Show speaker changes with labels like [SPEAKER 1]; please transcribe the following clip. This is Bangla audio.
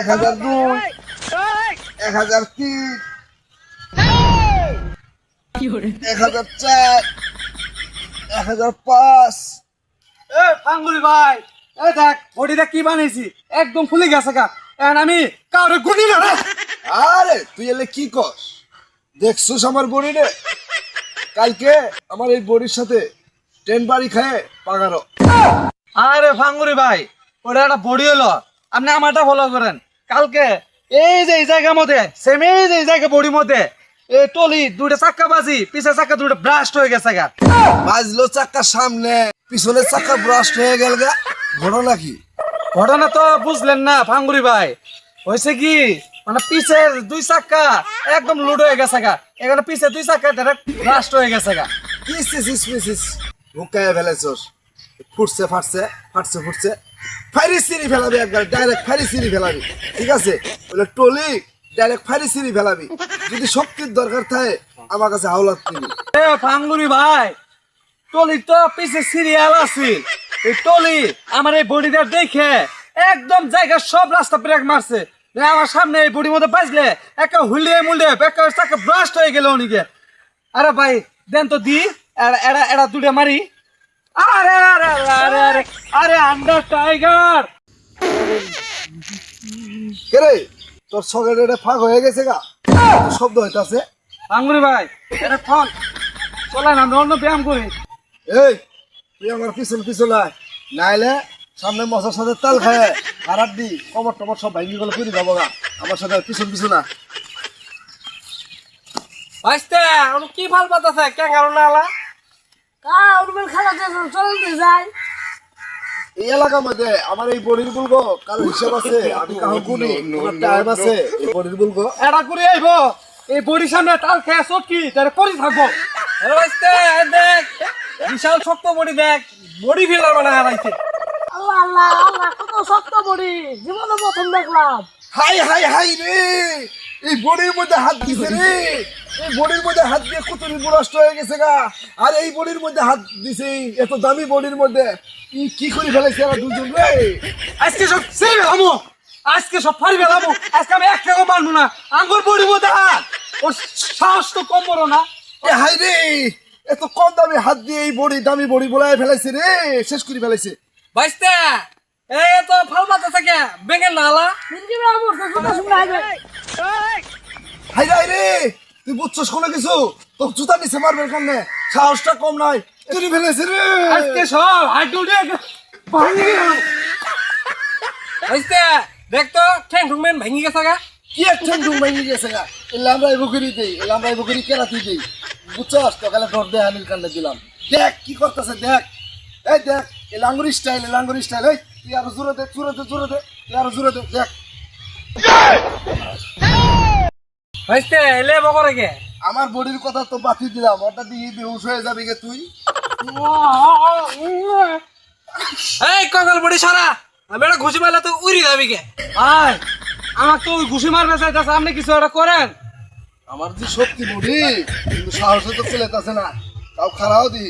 [SPEAKER 1] এক হাজার দুই এক হাজার তিন এক হাজার চার এক হাজার পাঁচ।
[SPEAKER 2] এ পাঙ্গুরি ভাই এ দেখ বডিটা কি বানাইছি একদম ফুলে গেছে গা। এখন আমি কাউরে গুনি না রে।
[SPEAKER 1] আরে তুই এলে কি কস? দেখছিস আমার বড়ি রে কালকে আমার এই বড়ির সাথে ট্রেন বাড়ি খায় পাগারো।
[SPEAKER 2] আরে ফাঙ্গুরি ভাই ওটা একটা বডি হলো। আপনি আমারটা ফলো করেন। কালকে এই যে এই জায়গার মধ্যে সেম এই যে এই জায়গা বডির মধ্যে এই টলি দুইটা চাক্কা বাজি পিছে চাক্কা দুইটা ব্রাস্ট হয়ে গেছে গা।
[SPEAKER 1] বাজলো চাক্কা সামনে পিছনের চাক্কা ব্রাস্ট হয়ে গেল গা। ঘটনা কি?
[SPEAKER 2] ঘটনা তো বুঝলেন না ফাঙ্গুরি ভাই। হয়েছে কি মানে পিছের দুই চাক্কা একদম লুড হয়ে গেছে গা। এখানে পিছে দুই চাক্কা ব্রাস্ট হয়ে গেছে গা।
[SPEAKER 1] ইসমিসিস হুকায় ফেলেছস। ফুটছে, ফাটছে ফাটছে, ফুটছে। ফাইরি সিরি ফেলাবি একবার ডাইরেক্ট ফাইরি সিরি ফেলাবি, ঠিক আছে? বলে টলি ডাইরেক্ট ফাইরি সিরি ফেলাবি। যদি শক্তির দরকার থাকে, আমার কাছে হাওলাত
[SPEAKER 2] এ ফাঙ্গুরি ভাই, টলি তো পিছে সিরিয়াল আছে। এই টলি আমার এই বডিটা দেখে একদম জায়গা সব রাস্তা ব্রেক মারছে। আমার সামনে এই বডির মধ্যে বাজলে একটা হুলিয়ে মুলিয়ে চাকা ব্রাস্ট হয়ে গেল ওনিকে আরে ভাই, দেন তো দি এরা এরা দুটো মারি। আরে আরে আরে আরে আরে আরে আন্ডার টাইগার।
[SPEAKER 1] কে রে? তোর সকেট এটা ফাঁক হয়ে গেছে গা। শব্দ হইতাছে।
[SPEAKER 2] ফাঙ্গুরি ভাই এটা ফোন। চলেন আমরা অন্য ব্যায়াম করি।
[SPEAKER 1] এই তুই আমার পিছন পিছন আয়। নাইলে সামনে মশার সাথে তাল খায়। হারাত দি কমর টমর সব ভাঙ্গি গেলে পুরি যাব গা। আমার সাথে পিছন পিছন আয়।
[SPEAKER 2] ভাইস্তে কি ভালো পাতাছে? কে কারণ আলা?
[SPEAKER 3] চলতে যায়।
[SPEAKER 1] এই এলাকার মধ্যে আমার এই বড়ির বলব কারও হিসাব আছে? আমি কাহো গুনি টাইম আছে। এই বড়ির বলব।
[SPEAKER 2] এটা করে আইব। এই বড়ির সামনে তাল খেয়ে চকি তাহলে পরি থাকব। দেখ বিশাল শক্ত বডি দেখ বডি ফিলার মানে হারাইছে।
[SPEAKER 3] আল্লাহ আল্লাহ আল্লাহ কত শক্ত বড়ি। জীবনে প্রথম দেখলাম।
[SPEAKER 1] হাই হাই হাই রে। এই বড়ির মধ্যে হাত দিছে রে? এই বড়ির মধ্যে হাত দিয়ে কুতুরি নষ্ট হয়ে গেছে গা। আর এই বড়ির মধ্যে হাত দিছে এত দামি বড়ির মধ্যে। কি করে ফেলাইছে এরা দুজন রে?
[SPEAKER 2] আজকে সব সেই বেলামো আজকে সব ফারি বেলামো আজকে আমি এক টাকা মানবো না। আঙ্গুর বড়ি মধ্যে হাত। ওর সাহস তো কম বড় না।
[SPEAKER 1] এ হাই রে এত কম দামি হাত দিয়ে এই বড়ি দামি বড়ি বলায় ফেলাইছে রে। শেষ করে ফেলাইছে।
[SPEAKER 2] ভাইস্তে এই তো ফাল পাতাছে কে? বেঙ্গের নালা?
[SPEAKER 1] হাই হাই রে তুই বুঝছস কোনো কিছু? তোর জুতা নিচে মারবে কারণে সাহসটা কম নাই। তুই ফেলেছে রে।
[SPEAKER 2] আজকে সব হাইট উঠে ভাঙি ভাইস্তে দেখ তো ঠ্যাং ঠুংমেন ভাঙি গেছে গা।
[SPEAKER 1] কি ঠ্যাং ঢুং ভেঙে গেছে গা? এই লামড়াই বুকুরি দেই এই লামড়াই বুকুরি কেরাতি দেই বুঝছস? তোকালে ডর দে হানির কান্ডে দিলাম। দেখ কি করতেছে দেখ। এই দেখ এই লাঙ্গুরি স্টাইল লাঙ্গুরি স্টাইল এই। তুই আরও জোরে দে জোরে দে জোরে দে তুই আরও জোরে দে দেখ।
[SPEAKER 2] ভাইস্তে এলে বকরে কে
[SPEAKER 1] আমার বডির কথা তো বাতি দিলাম ওটা দিয়ে বেহুশ হয়ে যাবি গে তুই।
[SPEAKER 2] এই কঙ্কাল বডি সারা আমি একটা ঘুষি মারলে তো উড়ি যাবি কে আয় আমার তো ওই ঘুষি মারবে চাইতেছে আপনি কিছু একটা করেন।
[SPEAKER 1] আমার যে শক্তি বডি কিন্তু সাহসে তো চলে না তাও খারাও দি।